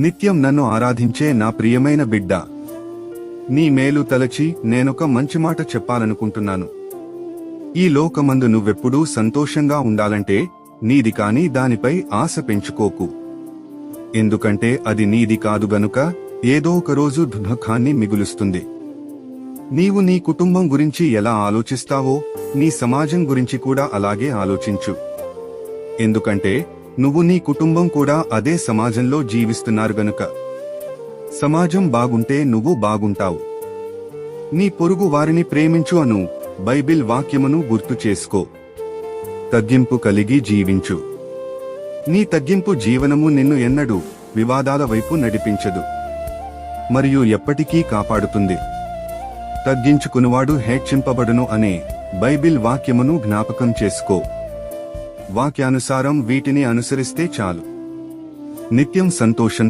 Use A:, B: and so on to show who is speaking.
A: నిత్యం నన్ను ఆరాధించే నా ప్రియమైన బిడ్డ. నీ మేలు తలచి నేనొక మంచి మాట చెప్పాలనుకుంటున్నాను. ఈ లోకమందు నువ్వెప్పుడూ సంతోషంగా ఉండాలంటే నీది కాని దానిపై ఆశ పెంచుకోకు. ఎందుకంటే అది నీది కాదు గనుక ఏదో ఒక రోజు దుఃఖాన్ని మిగులుస్తుంది. నీవు నీ కుటుంబం గురించి ఎలా ఆలోచిస్తావో నీ సమాజం గురించి కూడా అలాగే ఆలోచించు. ఎందుకంటే నువ్వు నీ కుటుంబం కూడా అదే సమాజంలో జీవిస్తున్నారు గనుక. సమాజం బాగుంటే నువ్వు బాగుంటావు. నీ పొరుగు వారిని ప్రేమించు అను బైబిల్ వాక్యమును గుర్తు చేసుకో. తగ్గింపు కలిగి జీవించు. నీ తగ్గింపు జీవనము నిన్ను ఎన్నడూ వివాదాల వైపు నడిపించదు. మరియు ఎప్పటికీ కాపాడుతుంది. తగ్గించుకునివాడు హెచ్చింపబడును అనే బైబిల్ వాక్యమును జ్ఞాపకం చేసుకో. వాక్యానుసారం వీటిని అనుసరిస్తే చాలు. నిత్యం సంతోషం